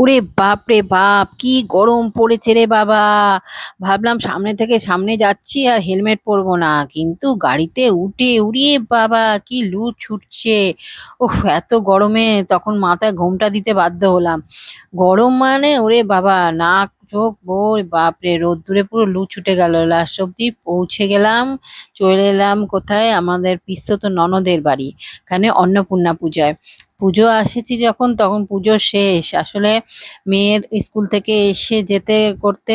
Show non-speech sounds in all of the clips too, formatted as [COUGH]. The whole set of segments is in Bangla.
ওরে বাপ রে বাপ, কি গরম পড়েছে রে বাবা। ভাবলাম সামনে থেকে সামনে যাচ্ছি আর হেলমেট পরবো না, কিন্তু গাড়িতে উঠে, উড়িয়ে বাবা, কি লু ছুটছে। উফ, এত গরমে তখন মাথায় ঘোমটা দিতে বাধ্য হলাম। গরম মানে ওরে বাবা, নাক, চোখ, বই বাপরে রোদ্দুরে পুরো লু ছুটে গেল। লাস্ট অব্দি পৌঁছে গেলাম, চলে এলাম কোথায়? আমাদের পিস্তত ননদের বাড়ি, এখানে অন্নপূর্ণা পূজায়। পুজো আসেছি যখন, তখন পুজো শেষ। আসলে মেয়ের স্কুল থেকে এসে যেতে করতে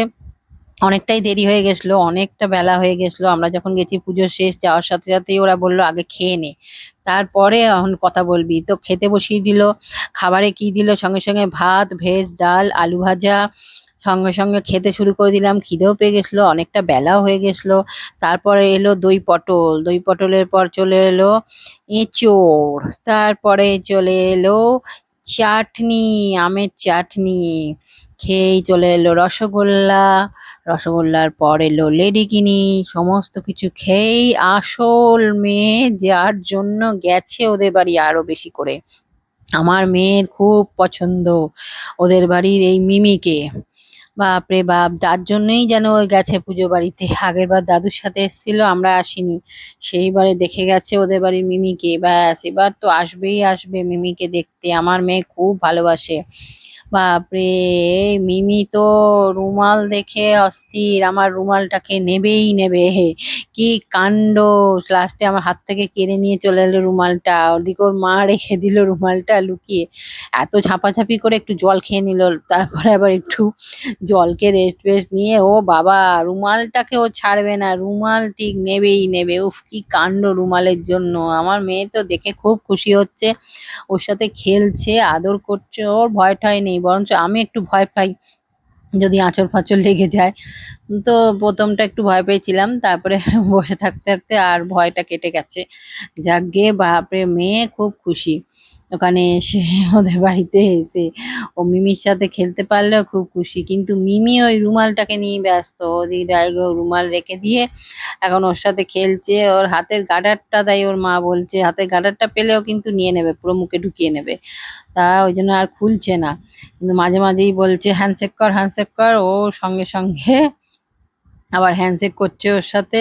অনেকটাই দেরি হয়ে গেছিল, অনেকটা বেলা হয়ে গেছিল। আমরা যখন গেছি পুজো শেষ, যাওয়ার সাথে সাথেই ওরা বলল, আগে খেয়ে নে। তারপরে এখন কথা বলবি। তো খেতে বসিয়ে দিল, খাবারে কি দিল? সঙ্গে সঙ্গে ভাত, ভেজ, ডাল, আলু ভাজা সঙ্গে সঙ্গে খেতে শুরু করে দিলাম, খিদেও পেয়ে গেছিল, অনেকটা বেলাও হয়ে গেছিল। তারপরে এলো দই পটল, দই পটলের পর চলে এলো এঁচোড়, তারপরে চলে এলো চাটনি, আমের চাটনি, খেয়েই চলে এলো রসগোল্লা, রসগোল্লার পর এলো লেডিকিনি সমস্ত কিছু খেয়েই আসল মেয়ে যার জন্য গেছে ওদের বাড়ি আরও বেশি করে। আমার মেয়ের খুব পছন্দ ওদের বাড়ির এই মিমিকে। বাপরে বাপ যার জন্যই যেন ওই গেছে পুজো বাড়িতে। আগের বার দাদুর সাথে এসেছিল, আমরা আসিনি। সেইবারে দেখে গেছে ওদের বাড়ির মিমিকে। ব্যাস, এবার তো আসবেই আসবে মিমিকে দেখতে। আমার মেয়ে খুব ভালোবাসে। বাপরে, মিমি তো রুমাল দেখে অস্থির। আমার রুমালটাকে নেবেই নেবে। হে কি কাণ্ড। লাস্টে আমার হাত থেকে কেড়ে নিয়ে চলে এলো রুমালটা। ওদিকে ওর মা রেখে দিল রুমালটা লুকিয়ে। এত ঝাপাঝাপি করে একটু জল খেয়ে নিল। তারপরে আবার একটু জলকে রেস্ট ফেস্ট নিয়ে, ও বাবা, রুমালটাকে ও ছাড়বে না। রুমাল ঠিক নেবেই নেবে। উফ, কি কাণ্ড রুমালের জন্য। আমার মেয়ে তো দেখে খুব খুশি হচ্ছে। ওর সাথে খেলছে, আদর করছে, ওর ভয় টয় নেই। বরঞ্চ আমি একটু ভয় পাই যদি আঁচল ফাঁচড় লেগে যায়। তো প্রথমটা একটু ভয় পেয়েছিলাম, তারপরে [LAUGHS] বসে থাকতে থাকতে আর ভয়টা কেটে গেছে। যাক গে, বাপরে মেয়ে, খুব খুশি। ওখানে এসে [LAUGHS] ওদের বাড়িতে এসে ও মিমির সাথে খেলতে পারলেও খুব খুশি। কিন্তু মিমি ওই রুমালটাকে নিয়ে ব্যস্ত। ওদিকে ব্যাগে রুমাল রেখে দিয়ে এখন ওর সাথে খেলছে। ওর হাতের গার্ডারটা তাই ওর মা বলছে, হাতের গার্ডারটা পেলেও কিন্তু নিয়ে নেবে, পুরো মুখে ঢুকিয়ে নেবে। তা ওই জন্য আর খুলছে না। কিন্তু মাঝে মাঝেই বলছে, হ্যান্ডশেক কর হ্যান্ডশেক কর। ও সঙ্গে সঙ্গে আবার হ্যান্ডশেক করছে ওর সাথে।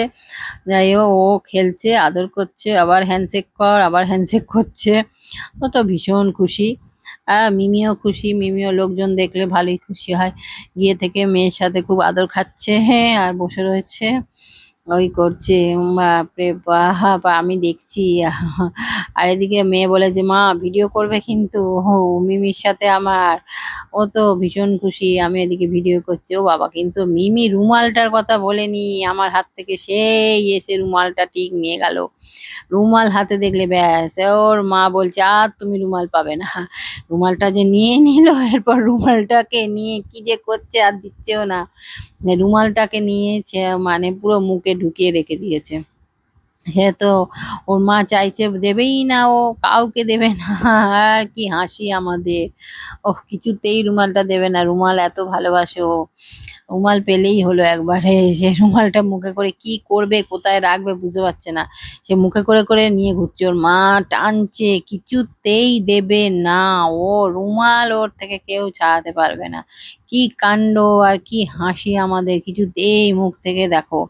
যাই হোক, ও খেলছে, আদর করছে, আবার হ্যান্ডশেক কর, আবার হ্যান্ডশেক করছে। ও তো ভীষণ খুশি। আর মিমিও খুশি, মিমিও লোকজন দেখলে ভালোই খুশি হয়। গিয়ে থেকে মেয়ের সাথে খুব আদর খাচ্ছে হ্যাঁ আর বসে রয়েছে। ওই করছে বাপরে বাপ আমি দেখছি। [LAUGHS] আর এদিকে মেয়ে বলে যে, মা ভিডিও করবে কিন্তু হো মিমির সাথে আমার। ও তো ভীষণ খুশি, আমি এদিকে ভিডিও করছি। ও বাবা, কিন্তু মিমি রুমালটার কথা বলেনি। আমার হাত থেকে সেই এসে রুমালটা ঠিক নিয়ে গেল। রুমাল হাতে দেখলে ব্যাস, ওর মা বলছে, আর তুমি রুমাল পাবে না। রুমালটা যে নিয়ে নিল, এরপর রুমালটাকে নিয়ে কি যে করছে আর দিচ্ছেও না। রুমালটাকে নিয়েছে মানে পুরো মুখে ঢুকিয়ে রেখে দিয়েছে। সে তো ওর মা চাইছে দেবেই না, ও কাউকে দেবে না। আর কি হাসি আমাদের। ও কিছুতেই রুমালটা দেবে না। রুমাল এত ভালোবাসে ও। রুমাল পেলেই হলো একবারে। সে রুমালটা মুখে করে কি করবে, কোথায় রাখবে বুঝতে পারছে না। সে মুখে করে করে নিয়ে ঘুরছে। ওর মা টানছে, কিছুতেই দেবে না। ও রুমাল ওর থেকে কেউ ছাড়াতে পারবে না। কি কাণ্ড আর কি হাসি আমাদের, কিছুতেই মুখ থেকে দেখো।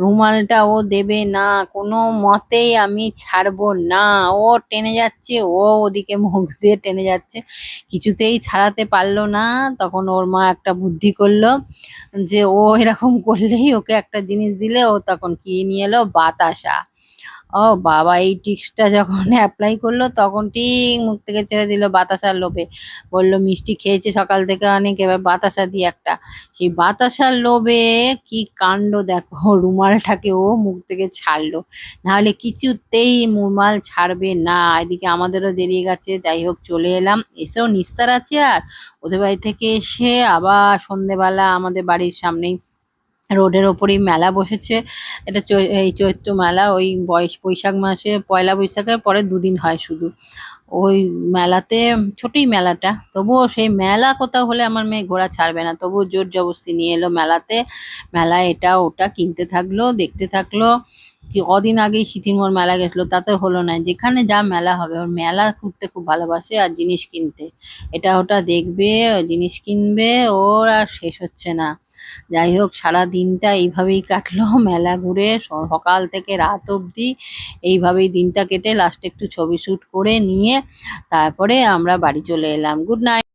রুমালটা ও দেবে না, কোনো মতেই আমি ছাড়বো না। ও টেনে যাচ্ছে, ও ওদিকে মুখ দিয়ে টেনে যাচ্ছে। কিছুতেই ছাড়াতে পারল না। তখন ওর মা একটা বুদ্ধি করল। যে ও এরকম করলেই ওকে একটা জিনিস দিলে ও তখন কি নিয়ে এলো? বাতাসা। ও বাবা, এই ট্রিক্সটা যখন [LAUGHS] অ্যাপ্লাই করল তখন ঠিক মুখ থেকে ছেড়ে দিল বাতাসার লোভে। বলল, মিষ্টি খেয়েছে সকাল থেকে অনেক, এবার বাতাসা দিয়ে একটা। সেই বাতাসার লোভে কি কাণ্ড দেখো, [LAUGHS] রুমালটাকে ও মুখ থেকে ছাড়লো। নাহলে কিছুতেই রুমাল ছাড়বে না। এদিকে আমাদেরও দেরিয়ে গেছে, যাই হোক চলে এলাম। এসেও নিস্তার আছে আর, ওদের বাড়ি থেকে এসে আবার সন্ধেবেলা আমাদের বাড়ির সামনেই রোডের ওপরেই মেলা বসেছে। এটা এই চৈত্র মেলা, ওই বয়স বৈশাখ মাসে, পয়লা বৈশাখের পরে দুদিন হয় শুধু। ওই মেলাতে, ছোটই মেলাটা, তবুও সেই মেলা কোথাও হলে আমার মেয়ে ঘোরা ছাড়বে না। তবুও জোর জবরদস্তি নিয়ে এলো মেলাতে। মেলায় এটা, ওটা কিনতে থাকল, দেখতে থাকল। কি, কদিন আগেই সিথিরমোড় মেলা গেছিল, তাতে হলো না। যেখানে যা মেলা হবে, ওর মেলা ঘুরতে খুব ভালোবাসে আর জিনিস কিনতে। এটা ওটা দেখবে, জিনিস কিনবে, ওর আর শেষ হচ্ছে না। যাই হোক, সারা দিনটা এইভাবেই কাটলো [LAUGHS] মেলা ঘুরে। সকাল থেকে রাত অবধি এইভাবেই দিনটা কেটে লাস্টে একটু ছবি শ্যুট করে নিয়ে, তারপরে আমরা বাড়ি চলে এলাম। Good night